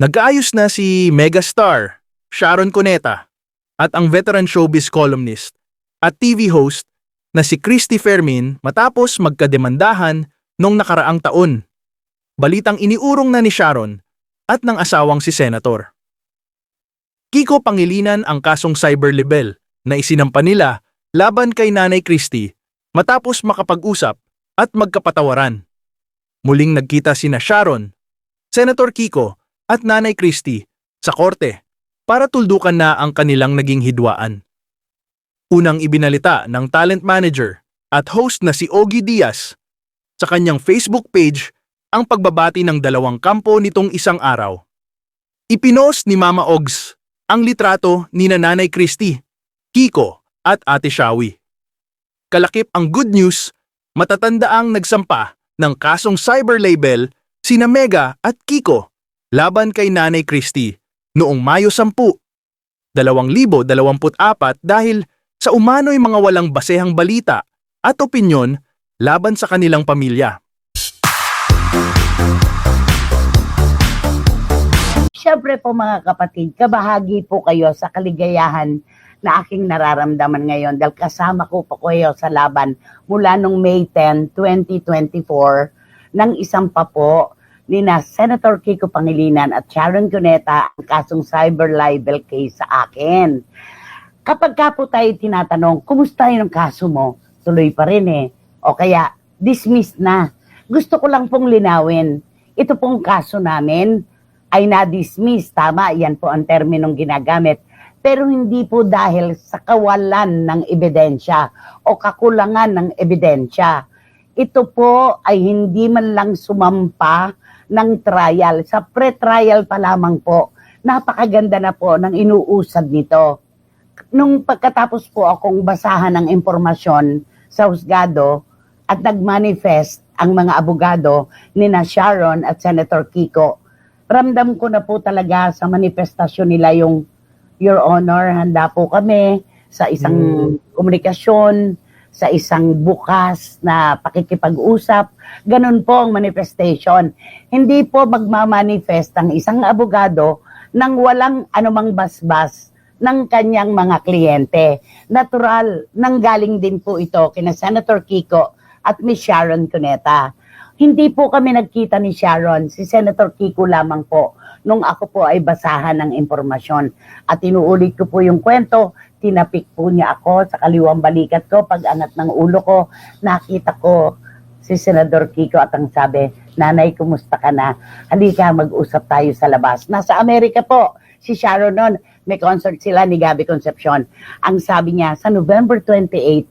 Nag-aayos na si megastar Sharon Cuneta at ang veteran showbiz columnist at TV host na si Christy Fermin matapos magkademandahan noong nakaraang taon. Balitang iniurong na ni Sharon at ng asawang si Senator. Kiko Pangilinan ang kasong cyber libel na isinampa nila laban kay Nanay Christy matapos makapag-usap at magkapatawaran. Muling nagkita sina Sharon, Senator Kiko at Nanay Christy sa korte para tuldukan na ang kanilang naging hidwaan. Unang ibinalita ng talent manager at host na si Ogie Diaz sa kanyang Facebook page ang pagbabati ng dalawang kampo nitong isang araw. Ipinost ni Mama Ogs ang litrato ni Nanay Christy, Kiko at Ate Shawi. Kalakip ang good news, matatandaang nagsampa ng kasong cyber label sina Mega at Kiko laban kay Nanay Christy noong Mayo 10, 2024 dahil sa umano'y mga walang basehang balita at opinyon laban sa kanilang pamilya. Siyempre po mga kapatid, kabahagi po kayo sa kaligayahan na aking nararamdaman ngayon dahil kasama ko po kayo sa laban mula nung May 10, 2024 ng isang pa po ni na Senator Kiko Pangilinan at Sharon Cuneta ang kasong cyber libel case sa akin. Kapag ka po tayo tinatanong, kumusta yung kaso mo? Tuloy pa rin eh. O kaya, dismissed na. Gusto ko lang pong linawin. Ito pong kaso namin, ay na-dismiss. Tama, yan po ang terminong ginagamit. Pero hindi po dahil sa kawalan ng ebidensya o kakulangan ng ebidensya. Ito po ay hindi man lang sumampa ng trial. Sa pre-trial pa lamang po, napakaganda na po ng inuusad nito. Nung pagkatapos po akong basahan ng impormasyon sa husgado at nag-manifest ang mga abogado ni na Sharon at Senator Kiko, ramdam ko na po talaga sa manifestasyon nila yung Your Honor, handa po kami sa isang komunikasyon, sa isang bukas na pakikipag-usap. Ganun po ang manifestation. Hindi po magmamanifest ang isang abogado nang walang anumang basbas ng kanyang mga kliyente. Natural, nanggaling din po ito kina Senator Kiko at Miss Sharon Cuneta. Hindi po kami nagkita ni Sharon, si Senator Kiko lamang po nung ako po ay basahan ng impormasyon. At inuulit ko po yung kwento, tinapik po niya ako sa kaliwang balikat ko, pag angat ng ulo ko, nakita ko si Senador Kiko at ang sabi, Nanay, kumusta ka na? Halika, mag-usap tayo sa labas. Nasa Amerika po, si Sharon noon, may concert sila ni Gabby Concepcion. Ang sabi niya, sa November 28,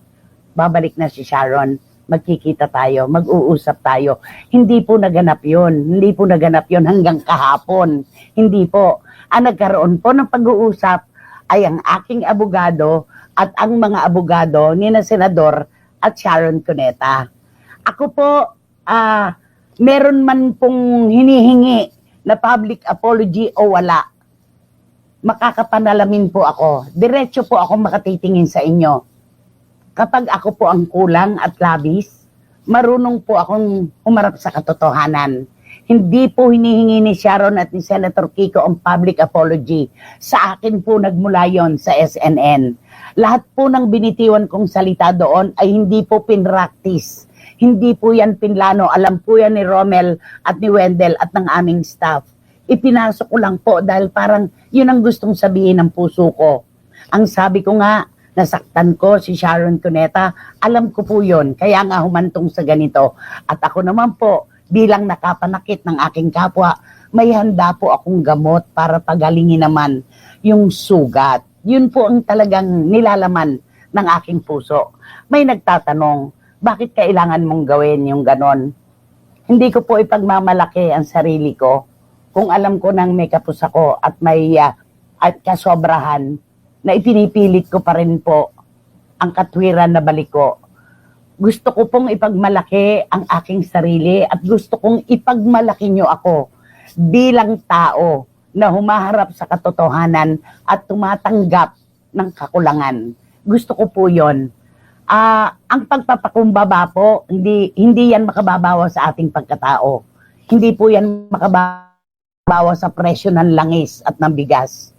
babalik na si Sharon magkikita tayo, mag-uusap tayo. Hindi po naganap yun. Hindi po naganap yun hanggang kahapon. Hindi po. Ang nagkaroon po ng pag-uusap ay ang aking abogado at ang mga abogado ni na Senador at Sharon Cuneta. Ako po, ah, meron man pong hinihingi na public apology o wala. Makakapanalamin po ako. Diretso po ako makatitingin sa inyo kapag ako po ang kulang at labis, marunong po akong humarap sa katotohanan. Hindi po hinihingi ni Sharon at ni Senator Kiko ang public apology. Sa akin po nagmula yon sa SNN. Lahat po ng binitiwan kong salita doon ay hindi po pinractice. Hindi po yan pinlano. Alam po yan ni Romel at ni Wendell at ng aming staff. Ipinasok ko lang po dahil parang yun ang gustong sabihin ng puso ko. Ang sabi ko nga, nasaktan ko si Sharon Cuneta. Alam ko po yon kaya nga humantong sa ganito. At ako naman po, bilang nakapanakit ng aking kapwa, may handa po akong gamot para pagalingin naman yung sugat. Yun po ang talagang nilalaman ng aking puso. May nagtatanong, bakit kailangan mong gawin yung ganon? Hindi ko po ipagmamalaki ang sarili ko kung alam ko nang may kapos ako at may ah, at kasobrahan na ipinipilit ko pa rin po ang katwiran na balik ko. Gusto ko pong ipagmalaki ang aking sarili at gusto kong ipagmalaki nyo ako bilang tao na humaharap sa katotohanan at tumatanggap ng kakulangan. Gusto ko po yon. Ah, ang pagpapakumbaba po, hindi hindi yan makababawa sa ating pagkatao. Hindi po yan makababawa sa presyo ng langis at ng bigas.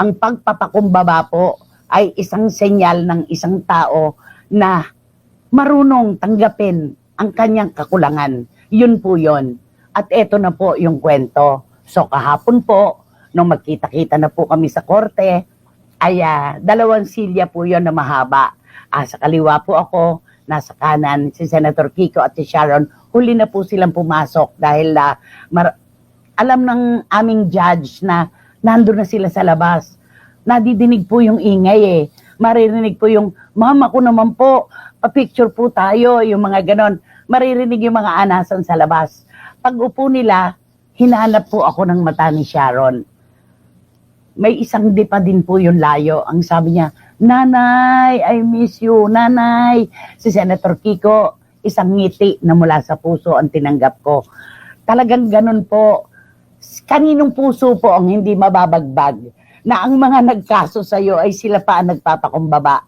Ang pagpapakumbaba po ay isang senyal ng isang tao na marunong tanggapin ang kanyang kakulangan. Yun po yun. At eto na po yung kwento. So kahapon po, nung magkita-kita na po kami sa korte, ay ah, dalawang silya po yon na mahaba. Ah, sa kaliwa po ako, nasa kanan si Senator Kiko at si Sharon. Huli na po silang pumasok dahil ah, mar- alam ng aming judge na nandun na sila sa labas. Nadidinig po yung ingay eh. Maririnig po yung, mama ko naman po, pa-picture po tayo, yung mga ganon. Maririnig yung mga anasan sa labas. Pag upo nila, hinanap po ako ng mata ni Sharon. May isang di pa din po yung layo. Ang sabi niya, Nanay, I miss you. Nanay. Si Senator Kiko, isang ngiti na mula sa puso ang tinanggap ko. Talagang ganun po. Kaninong puso po ang hindi mababagbag na ang mga nagkaso sa iyo ay sila pa ang nagpapakumbaba.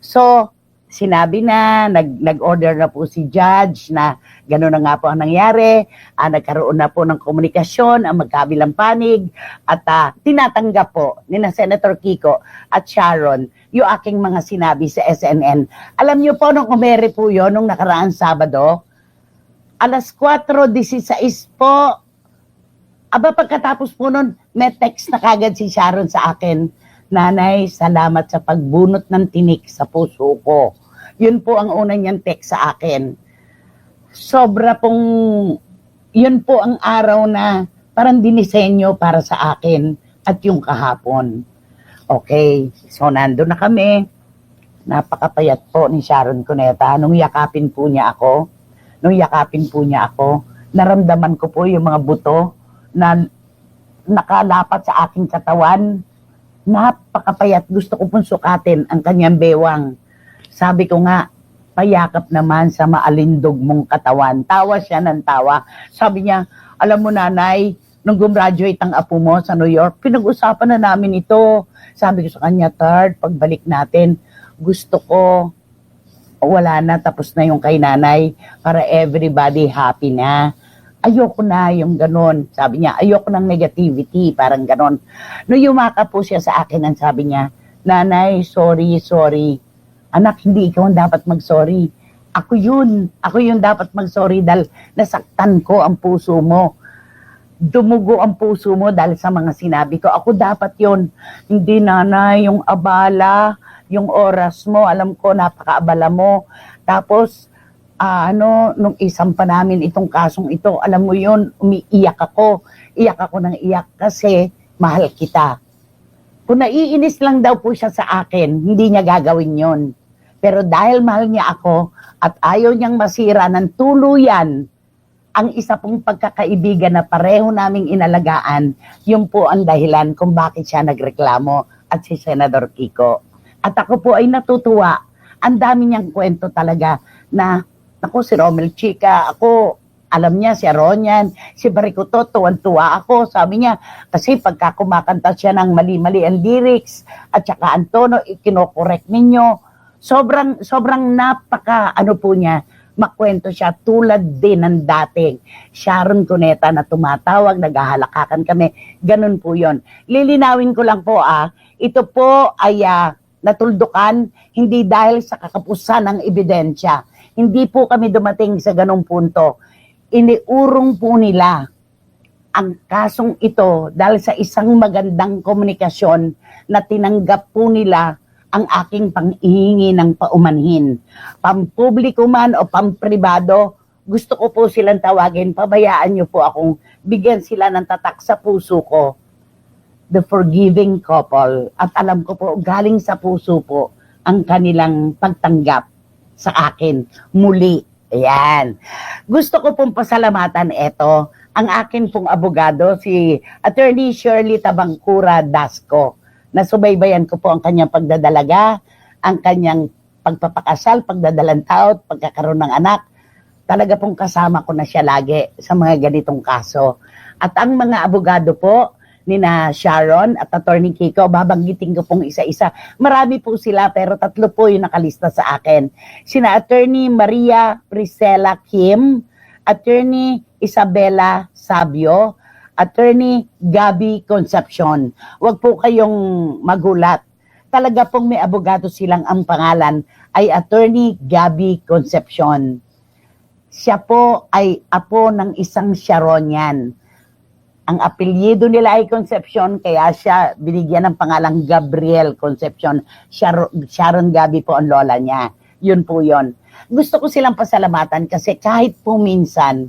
So, sinabi na, nag, nag-order na po si judge na gano'n na nga po ang nangyari. Ah, nagkaroon na po ng komunikasyon ang magkabilang panig at ah, tinatanggap po ni na Senator Kiko at Sharon yung aking mga sinabi sa SNN. Alam niyo po, nung umere po yun, nung nakaraang Sabado, alas 4.16 po, aba pagkatapos po nun, may text na kagad si Sharon sa akin, Nanay, salamat sa pagbunot ng tinik sa puso ko. Yun po ang una niyang text sa akin. Sobra pong, yun po ang araw na parang dinisenyo para sa akin at yung kahapon. Okay, so nando na kami. Napakapayat po ni Sharon Cuneta. Nung yakapin po niya ako, nung yakapin po niya ako, naramdaman ko po yung mga buto na nakalapat sa aking katawan. Napakapayat. Gusto ko pong sukatin ang kanyang bewang. Sabi ko nga, payakap naman sa maalindog mong katawan. Tawa siya ng tawa. Sabi niya, alam mo nanay, nung gumraduate ang apo mo sa New York, pinag-usapan na namin ito. Sabi ko sa kanya, third, pagbalik natin, gusto ko, wala na, tapos na yung kay nanay, para everybody happy na. Ayoko na yung ganon. Sabi niya, ayoko ng negativity, parang ganon. No yumaka po siya sa akin, ang sabi niya, Nanay, sorry, sorry. Anak, hindi ikaw ang dapat mag-sorry. Ako yun. Ako yung dapat mag-sorry dahil nasaktan ko ang puso mo. Dumugo ang puso mo dahil sa mga sinabi ko. Ako dapat yon Hindi nanay, yung abala, yung oras mo, alam ko, napakaabala mo. Tapos, ah, ano, nung isang pa namin itong kasong ito, alam mo yon umiiyak ako. Iyak ako ng iyak kasi mahal kita. Kung naiinis lang daw po siya sa akin, hindi niya gagawin yon. Pero dahil mahal niya ako at ayaw niyang masira ng tuluyan ang isa pong pagkakaibigan na pareho naming inalagaan, yun po ang dahilan kung bakit siya nagreklamo at si Senador Kiko. At ako po ay natutuwa. Ang dami niyang kwento talaga na, ako si Romel Chica, ako, alam niya, si Aronian, si Barikoto, tuwan-tuwa ako. Sabi niya, kasi pagka kumakanta siya ng mali-mali ang lyrics, at saka ang tono, ikinokorek ninyo. Sobrang, sobrang napaka, ano po niya, makwento siya tulad din ng dating Sharon Cuneta na tumatawag, naghahalakakan kami. Ganun po yon. Lilinawin ko lang po ah, ito po ay ah, natuldukan hindi dahil sa kakapusan ng ebidensya. Hindi po kami dumating sa ganung punto. Iniurong po nila ang kasong ito dahil sa isang magandang komunikasyon na tinanggap po nila ang aking panghihingi ng paumanhin. Pampubliko man o pampribado, gusto ko po silang tawagin, pabayaan niyo po akong bigyan sila ng tatak sa puso ko. The forgiving couple. At alam ko po, galing sa puso po ang kanilang pagtanggap sa akin. Muli. Ayan. Gusto ko pong pasalamatan ito, ang akin pong abogado, si Attorney Shirley Tabangkura Dasco na subaybayan ko po ang kanyang pagdadalaga, ang kanyang pagpapakasal, pagdadalang taot, pagkakaroon ng anak. Talaga pong kasama ko na siya lagi sa mga ganitong kaso. At ang mga abogado po, ni na Sharon at Attorney Kiko, babanggitin ko pong isa-isa. Marami po sila pero tatlo po yung nakalista sa akin. Sina Attorney Maria Priscilla Kim, Attorney Isabella Sabio, Attorney Gabi Concepcion. Huwag po kayong magulat. Talaga pong may abogado silang ang pangalan ay Attorney Gabi Concepcion. Siya po ay apo ng isang Sharonian. Ang apelyido nila ay Concepcion, kaya siya binigyan ng pangalang Gabriel Concepcion. Shar- Sharon Gabi po ang lola niya. Yun po yun. Gusto ko silang pasalamatan kasi kahit po minsan,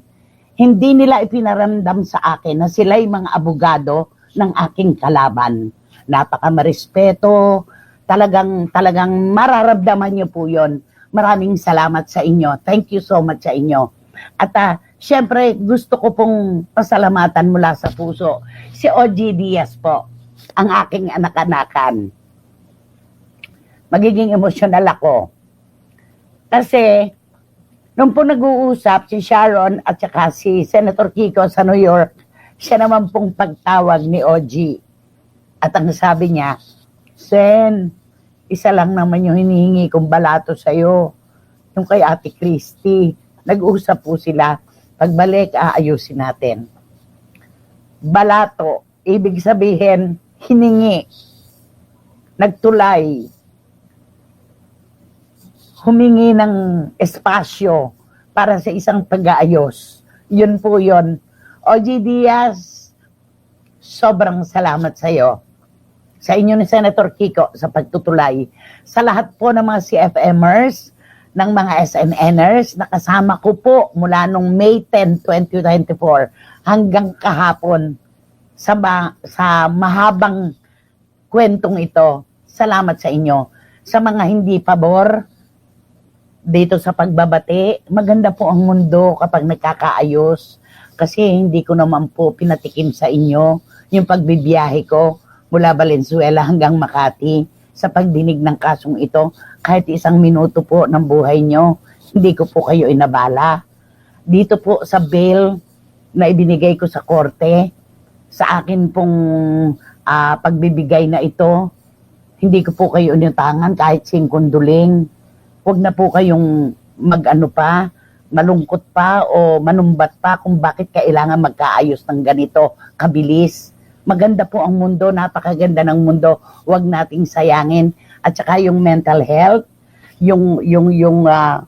hindi nila ipinaramdam sa akin na sila'y mga abogado ng aking kalaban. Napaka marespeto, talagang, talagang mararamdaman niyo po yon. Maraming salamat sa inyo. Thank you so much sa inyo. At ah, syempre, gusto ko pong pasalamatan mula sa puso. Si OG Diaz po, ang aking anak-anakan. Magiging emosyonal ako. Kasi, nung po nag-uusap si Sharon at saka si Senator Kiko sa New York, siya naman pong pagtawag ni OG. At ang sabi niya, Sen, isa lang naman yung hinihingi kong balato sa'yo. Yung kay Ate Christy. Nag-usap po sila. Pagbalik, aayusin natin. Balato, ibig sabihin, hiningi. Nagtulay. Humingi ng espasyo para sa isang pag-aayos. Yun po yun. OG Diaz, sobrang salamat sa iyo sa inyo ni Senator Kiko sa pagtutulay. Sa lahat po ng mga CFMers, ng mga SNNers, nakasama ko po mula nung May 10, 2024 hanggang kahapon sa, ma- sa mahabang kwentong ito. Salamat sa inyo. Sa mga hindi pabor, dito sa pagbabati, maganda po ang mundo kapag nagkakaayos. Kasi hindi ko naman po pinatikim sa inyo yung pagbibiyahe ko mula Valenzuela hanggang Makati sa pagdinig ng kasong ito. Kahit isang minuto po ng buhay nyo, hindi ko po kayo inabala. Dito po sa bail na ibinigay ko sa korte, sa akin pong ah, pagbibigay na ito, hindi ko po kayo inutangan kahit singkunduling. Huwag na po kayong mag-ano pa, malungkot pa o manumbat pa kung bakit kailangan magkaayos ng ganito kabilis. Maganda po ang mundo, napakaganda ng mundo. Huwag nating sayangin. At saka yung mental health, yung yung yung ah,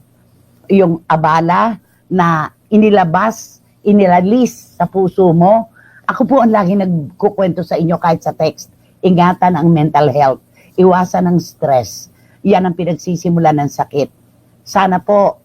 yung abala na inilabas, inilalis sa puso mo. Ako po ang lagi nagkukwento sa inyo kahit sa text. Ingatan ang mental health. Iwasan ang stress. Yan ang pinagsisimula ng sakit. Sana po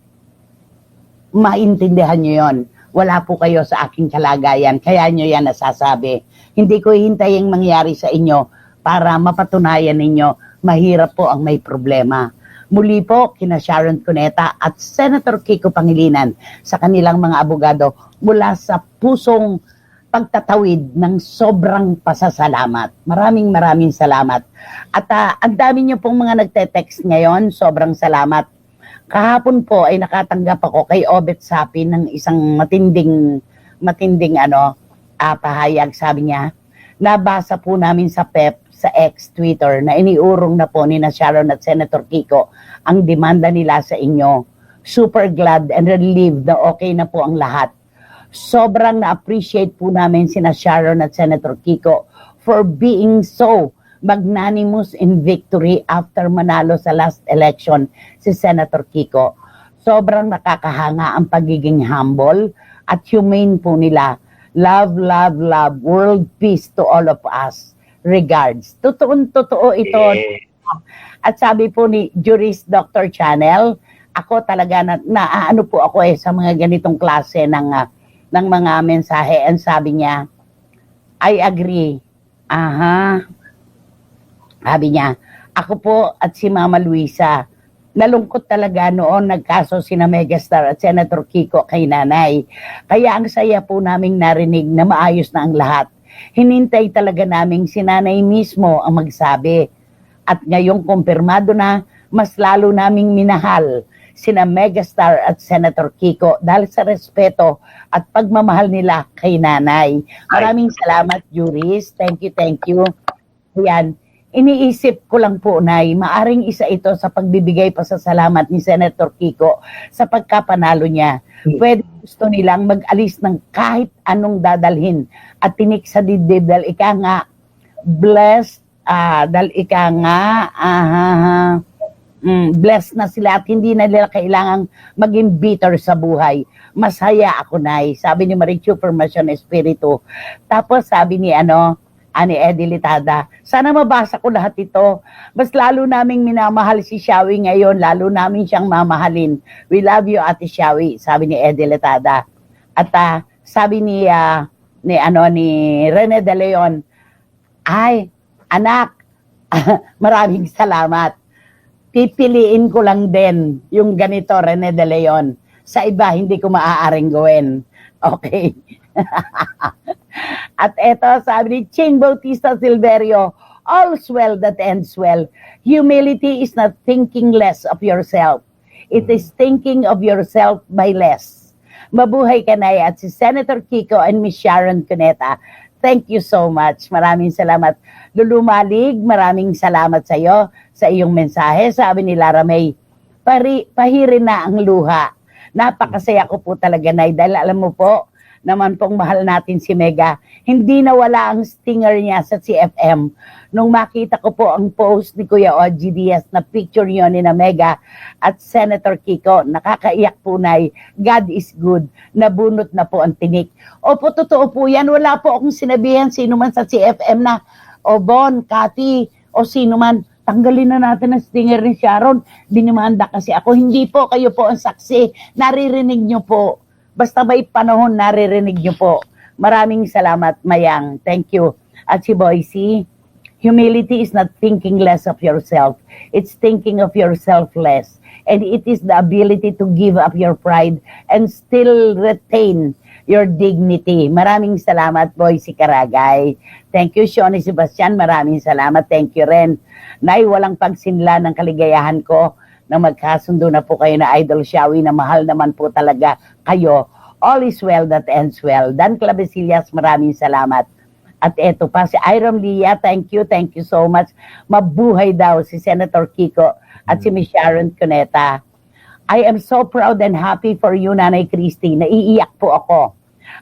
maintindihan nyo yon. Wala po kayo sa aking kalagayan, kaya nyo yan nasasabi. Hindi ko hintayin mangyari sa inyo para mapatunayan ninyo mahirap po ang may problema. Muli po, kina Sharon Cuneta at Senator Kiko Pangilinan sa kanilang mga abogado mula sa pusong pagtatawid ng sobrang pasasalamat. Maraming maraming salamat. At ah, ang dami niyo pong mga nagte-text ngayon, sobrang salamat. Kahapon po ay nakatanggap ako kay Obet Sapi ng isang matinding matinding ano ah, pahayag sabi niya. Nabasa po namin sa PEP sa X Twitter na iniurong na po ni na Sharon at Senator Kiko ang demanda nila sa inyo. Super glad and relieved na okay na po ang lahat. Sobrang na-appreciate po namin sina Sharon at Senator Kiko for being so magnanimous in victory after manalo sa last election si Senator Kiko. Sobrang nakakahanga ang pagiging humble at humane po nila. Love, love, love. World peace to all of us. Regards. Totoong totoo ito. At sabi po ni Jurist Dr. Channel, ako talaga na, naaano po ako eh sa mga ganitong klase ng ah, ng mga mensahe and sabi niya I agree. Aha. Sabi niya, ako po at si Mama Luisa, nalungkot talaga noon nagkaso sina Megastar at Senator Kiko kay nanay. Kaya ang saya po naming narinig na maayos na ang lahat. Hinintay talaga naming si nanay mismo ang magsabi. At ngayong kumpirmado na, mas lalo naming minahal sina Megastar at Senator Kiko dahil sa respeto at pagmamahal nila kay nanay. Maraming salamat, Juris. Thank you, thank you. Yan. Iniisip ko lang po, Nay, maaring isa ito sa pagbibigay pa sa salamat ni Senator Kiko sa pagkapanalo niya. Pwede gusto nilang mag-alis ng kahit anong dadalhin at tinik sa dibdib dahil ika nga blessed, ah, dahil ika nga, ah, mm, blessed na sila at hindi na nila kailangang maging bitter sa buhay. Masaya ako, Nay. Sabi ni Marichu Formacion Espiritu. Tapos sabi ni ano, ani Eddie Litada, sana mabasa ko lahat ito. Mas lalo naming minamahal si Shawi ngayon, lalo namin siyang mamahalin. We love you, Ate Shawi, sabi ni Eddie Litada. At ah, sabi ni, ah, ni, ano, ni Rene De Leon, ay, anak, maraming salamat. Pipiliin ko lang din yung ganito, Rene De Leon. Sa iba, hindi ko maaaring gawin. Okay. At eto, sabi ni Ching Bautista Silverio, all's well that ends well. Humility is not thinking less of yourself. It is thinking of yourself by less. Mabuhay ka na at si Senator Kiko and Miss Sharon Cuneta. Thank you so much. Maraming salamat. Lulumalig, maraming salamat sa iyo sa iyong mensahe. Sabi ni Lara May, pari, pahirin na ang luha. Napakasaya ko po talaga, Nay, dahil alam mo po, naman pong mahal natin si Mega. Hindi nawala ang stinger niya sa CFM. Nung makita ko po ang post ni Kuya Ogie Diaz na picture niyo ni na Mega at Senator Kiko, nakakaiyak po na God is good. Nabunot na po ang tinik. Opo, totoo po yan. Wala po akong sinabihan sino man sa CFM na, o Bon, Cathy, o sino man, tanggalin na natin ang stinger ni Sharon. Dinimanda kasi ako. Hindi po kayo po ang saksi. Naririnig niyo po. Basta may panahon, naririnig niyo po. Maraming salamat, Mayang. Thank you. At si Boycie, humility is not thinking less of yourself. It's thinking of yourself less. And it is the ability to give up your pride and still retain your dignity. Maraming salamat, Boycie Karagay. Thank you, Shoni Sebastian. Maraming salamat. Thank you rin. Nay, walang pagsinla ng kaligayahan ko na magkasundo na po kayo na Idol Shawi na mahal naman po talaga kayo. All is well that ends well. Dan Clavesillas, maraming salamat. At eto pa, si Iron Lia, thank you, thank you so much. Mabuhay daw si Senator Kiko at si Miss Sharon Cuneta. I am so proud and happy for you, Nanay Christy. Naiiyak po ako.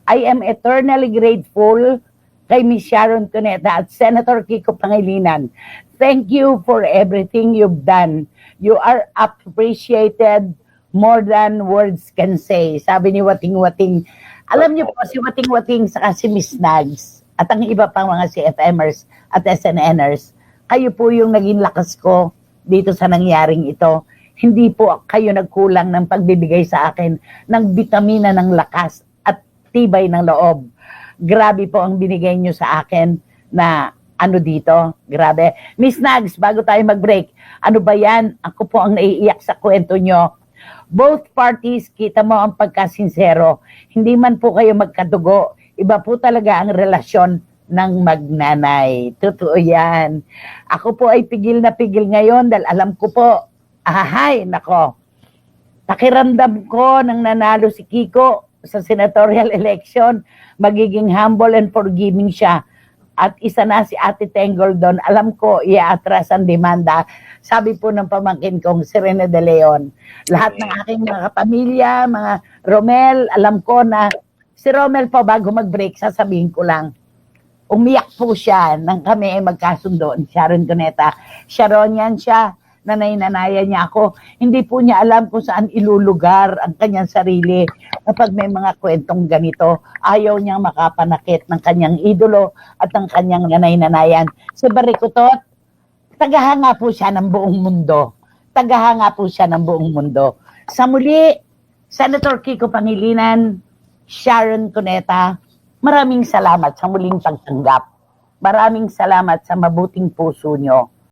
I am eternally grateful kay Miss Sharon Cuneta at Senator Kiko Pangilinan. Thank you for everything you've done. You are appreciated more than words can say. Sabi ni Wating Wating. Alam niyo po, si Wating Wating sa si Miss Nags at ang iba pang mga CFMers at SNNers, kayo po yung naging lakas ko dito sa nangyaring ito. Hindi po kayo nagkulang ng pagbibigay sa akin ng bitamina ng lakas at tibay ng loob. Grabe po ang binigay niyo sa akin na ano dito. Grabe. Miss Nags, bago tayo mag-break, ano ba yan? Ako po ang naiiyak sa kwento nyo. Both parties, kita mo ang pagkasinsero. Hindi man po kayo magkadugo. Iba po talaga ang relasyon ng magnanay. Totoo yan. Ako po ay pigil na pigil ngayon dahil alam ko po, ahay, nako, pakiramdam ko nang nanalo si Kiko sa senatorial election, magiging humble and forgiving siya. At isa na si Ate Tenggol doon, alam ko, i-atras ang demanda. Sabi po ng pamangkin kong si Rene De Leon, lahat ng aking mga kapamilya, mga Romel, alam ko na si Romel po bago mag-break, sasabihin ko lang, umiyak po siya nang kami ay magkasundo ni Sharon Cuneta. Sharonian siya, nanay-nanayan niya ako. Hindi po niya alam kung saan ilulugar ang kanyang sarili. Kapag may mga kwentong ganito, ayaw niyang makapanakit ng kanyang idolo at ng kanyang nanay-nanayan. Si Barikutot, tagahanga po siya ng buong mundo. Tagahanga po siya ng buong mundo. Sa muli, Senator Kiko Pangilinan, Sharon Cuneta, maraming salamat sa muling pagtanggap. Maraming salamat sa mabuting puso nyo.